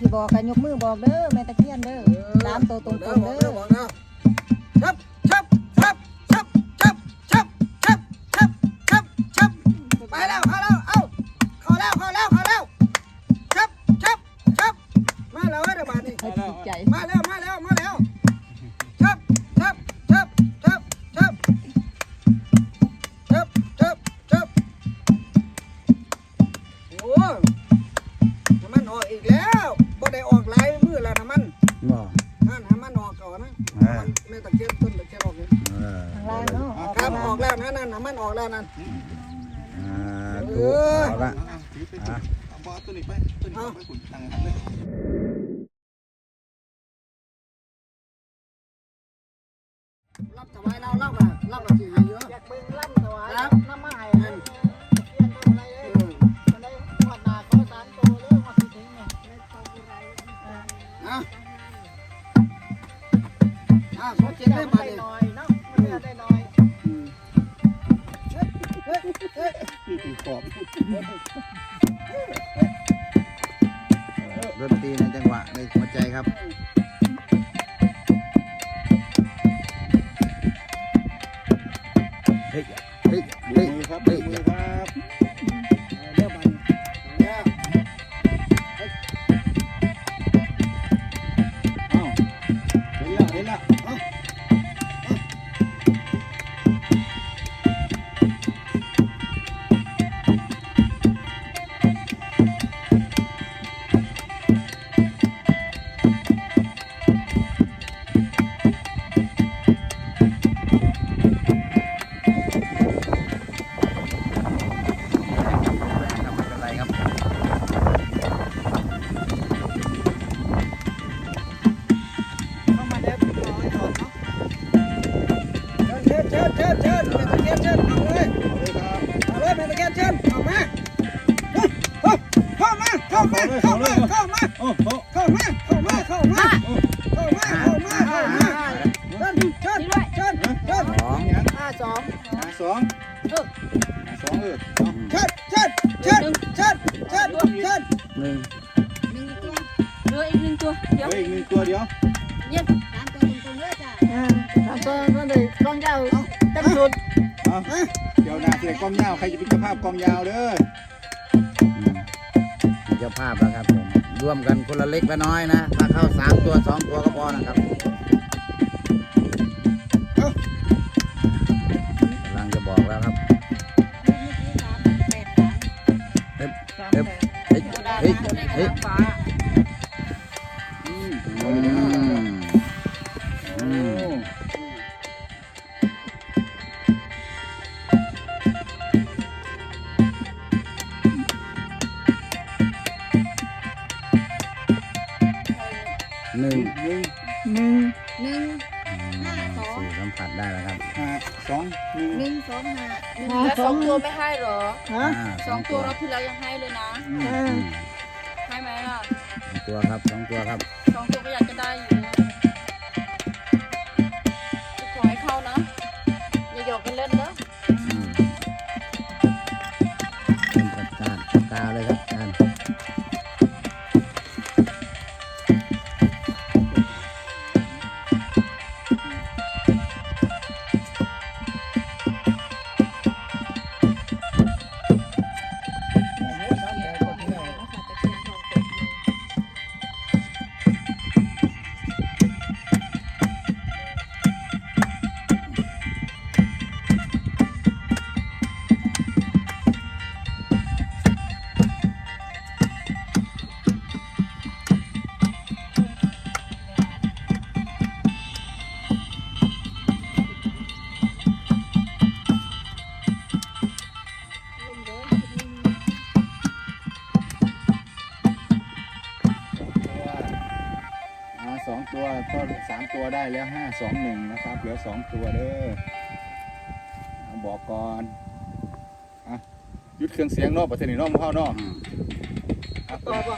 สิบอกกันยกมือบอกเด้อแม่ตะเคียนเด้อตามตัวตรงๆเด้อบอกนะชับชับชับชับชับชับชับชับชับชับไปแล้วเข้าแล้วเอ้าเข้าแล้วเข้าแล้วเข้าแล้วชับชับชับมาแล้วเด้อบาดนี้ให้จิตใจมาแล้วมาแล้วมาแล้ว นะน้ำมันแม่ตะเกียบต้นตะเกียบออกเลยเออข้างล่างเนาะออกครัข้าบงอล่าองกแล้วนะนั่นน้ำมันออกแล้วนั่นอ่าถูกเอาละถือไปจุดเอาบอตัวนี้ไปตัวนี้ไปขุนทางหันเลยรับถวายเราเล่ากันเล่ากันสิให้เยอะอยากเบิ่ง ดนตรีในจังหวะในหัวใจครับ เข้ามาเข้ามาเข้ามาเข้ามาโอ้โหเข้ามาเข้ามาเข้ามาเข้ามาเข้ามาเข้ามาเชิญเชิญเชิญเชิญสองยังห้าสองหาสองหาสองเออเอาเชิญเชิญเชิญเชิญเชิญเชิญหนึ่งเหลืออีกหนึ่งตัวเดี๋ยวเฮ้ยอีกหนึ่งตัวเดียวเย็นตามตัวตรงๆเด้อจ้ะสามตัวก็เลยกล้องยาวเต็มสุดเอาเดี๋ยวหนาเสียกล้องยาวใครจะเป็นเจ้าภาพกล้องยาวเด้ออืม เป็นเจ้าภาพแล้วครับผมร่วมกันคนละเล็กละน้อยนะถ้าเข้าสามตัวสองตัวก็พอนะครับกำลังจะบอกแล้วครับเฮ้ยเฮ้ยเฮ้ย หนึ่งหนึ่งหนึ่งหนึ่งสื่อสัมผัสได้แล้วครับหาสองหนึ่งหนึ่งสองห้าแล้วสองตัวไม่ให้เหรอฮะอ่าสองตัวรอบที่แล้วยังให้เลยนะ อืมเออือมให้ไหมล่ะสองตัวครับสองตัวครับ สองตัวก็อยากจะได้อยู่ ตัวก็สามตัวได้แล้วห้าสองหนึ่งนะครับ เหลือสองตัวเด้อเอาบอกก่อนอะหยุดเครื่องเสียงเนอกประเทศนี้เนอกเข้านอกอืมครับต่อป่ะ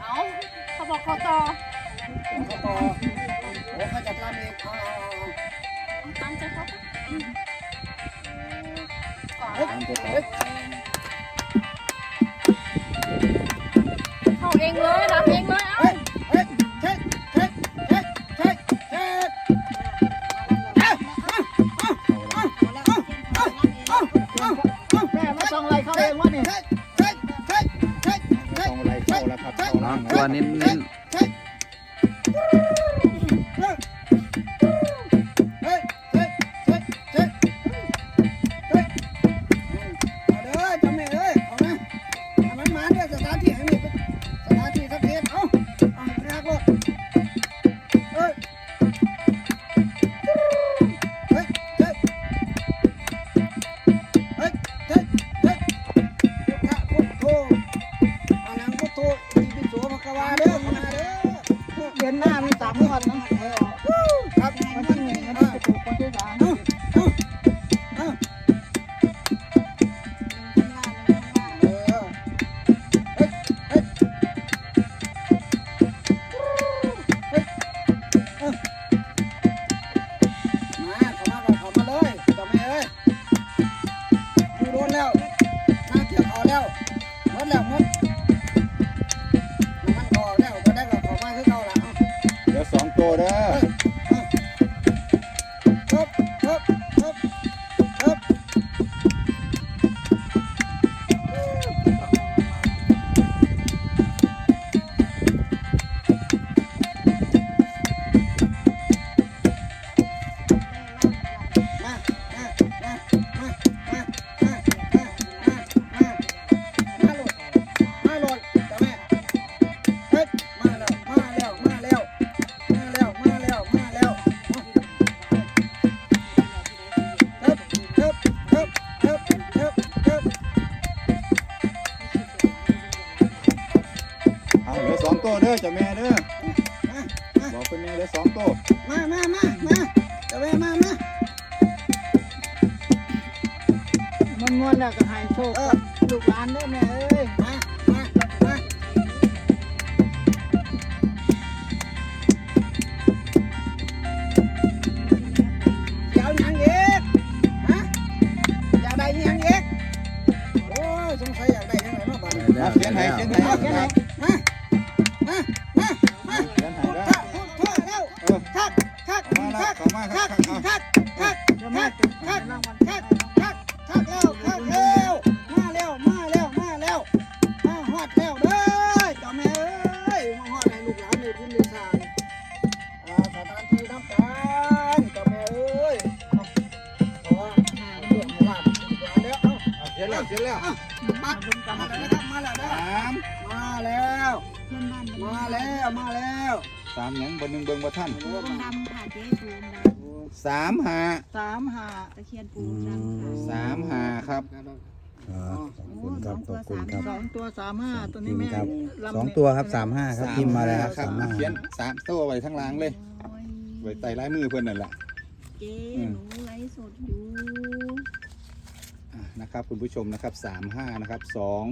เอาเขาบอกเขาต่อเขาต่อโอ้เขาจะทำเองเอาเอาตามใจเขาปะก่อนตามตัวต่อเข้าเอต้อ ช่องไรเข้าเองวะนี่ ช่องไรเข้าแล้วครับเข้าแล้ว ตันนี้ กวาเด้อมาเด้อเดือนหน้ามีสามวันนะครับมันต้องอย่านี้นจะปลูคนที่สา เป็นแม่เหลือสองตัวมามามามาจ้าแม่มามามันงวดแล้วก็ให้โชคกับลูกหลานเด้อแม่เอ้ยมามามาอยากยังอีกฮะอยากได้ยังอีกโอ้ยสงสัยอยากได้ยังไงเนาะบ้านนี้ๆมาเขียนให้เขียนให้เอาแค่ไห เขามาคักคักคักคักคักคัก มาแล้วมาแล้วสามหยังบนหนึ่งเบิ่งบ่ท่านปูองค์ดำค่ะเจ๊ปูองค์ดสามหาสามห้าำตะเคียนปูองค์ดำค่ะสามหาครับ ครับขอบคุณครับขอบคุณครับ สองตัวสามห้าตัวนี้แม่ครับลำสองเนี่ยตัวครับสามห้าครับพิมพ์มาเลยครับครัสาบมห้าเขียนสามตัวไว้ทั้งหล่างเลยโอ้ยไว้ใต้ลายมือเพื่อนนั่นแหละเจ๊อืมหนูไลฟ์สดอยู่อะนะครับคุณผู้ชมนะครับสามห้านะครับสอง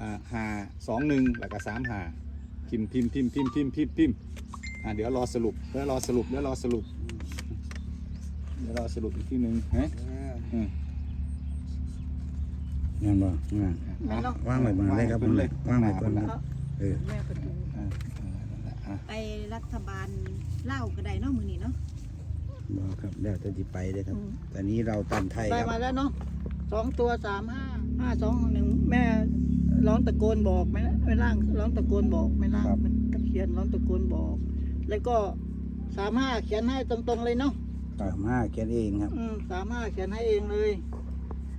อ่าห้าสองหนึ่งแล้วก็สามห้า พิมพ์พิมพ์พิมพ์พิมพ์พิมพ์พิมพ์พิมพ์อะเดี๋ยวรอสรุปเดี๋ยวรอสรุปเดี๋ยวรอสรุป เดี๋ยวรอสรุปอีกทีหนึ่งเฮ้ยอืมงั้นบ่งั้นแม่ลองว่างไว้บนเลยครับบนเลยว่างไว้บนเลยเออแม่ก็ดูอะนั่นแหละอะไปรัฐบาลเล่าวก็ได้เนาะมือนี้เนาะบอกครับแล้วจะจิไปเลยครับ ตอนนี้เราตันไทยได้ครับ มาแล้วเนาะสองตัวสามห้า ห้าสองหนึ่งแม่ร้องตะโกนบอกไม่ไม่ล่างร้องตะโกนบอกไม่ล่างมันตะเคียนร้องตะโกนบอก แล้วก็สามห้าเขียนให้ตรงๆเลยเนาะสามห้าเขียนเองครับ อืมสามห้าเขียนให้เองเลย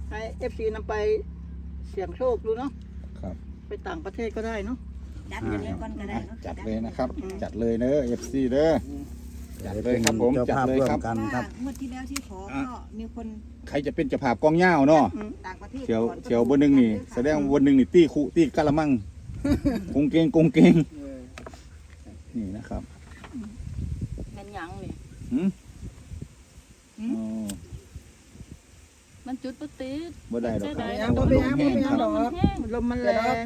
ให้เอฟซีนำไปเสี่ยงโชคดูเนาะครับไปต่างประเทศก็ได้เนาะ จัดกันเลยก่อนก็ได้เนาะจัดเลยนะครับจัดเลยเนอะเอฟซีเด้อ จัดเลยครับผมเจ้าจัดภาพเลยร่วครัมบกันครับ เมื่อที่แล้วที่ขอก็มีคนใครจะเป็นเจ้าภาพกองเหย้าเนาะต่างประเทศเที่ยวก่อนเที่ยวบนหนึ่งนี่ แสดงว่าบนหนึ่งนี่ตี้คุตี้กะละมังกงเกงกงเกงนี่นะครับเป็นหยังนี่หืมอ๋อมันจุดปติดบ่ได้หรอกครับยังบ่เป็นยังบ่เป็นยังดอกมันแห้งลมมันแรง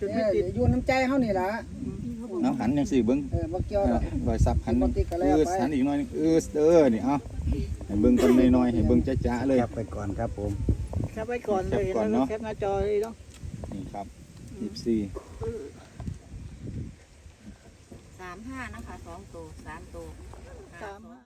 จุดเอไม่อติดอยู่น้ำใจเฮานี่ล่ะ เอาหันยังสี่เบิ้งเออบ่เกี่ยวเอดออก รอยซับหันปกติก็แล้วเออไปหันอีกหน่อยนึงเออเออนี่เอาให้เบิ้งกันน้อยๆให้เบิ้งจ้าๆเลยแคปไปก่อนครับผม แคปไว้ก่อนเลยแคปก่อนแล้วเนาะแคปหน้าจอเลยเนาะนี่ครับยี่สี่สามห้านะคะสองตัวสามตัว สามห้า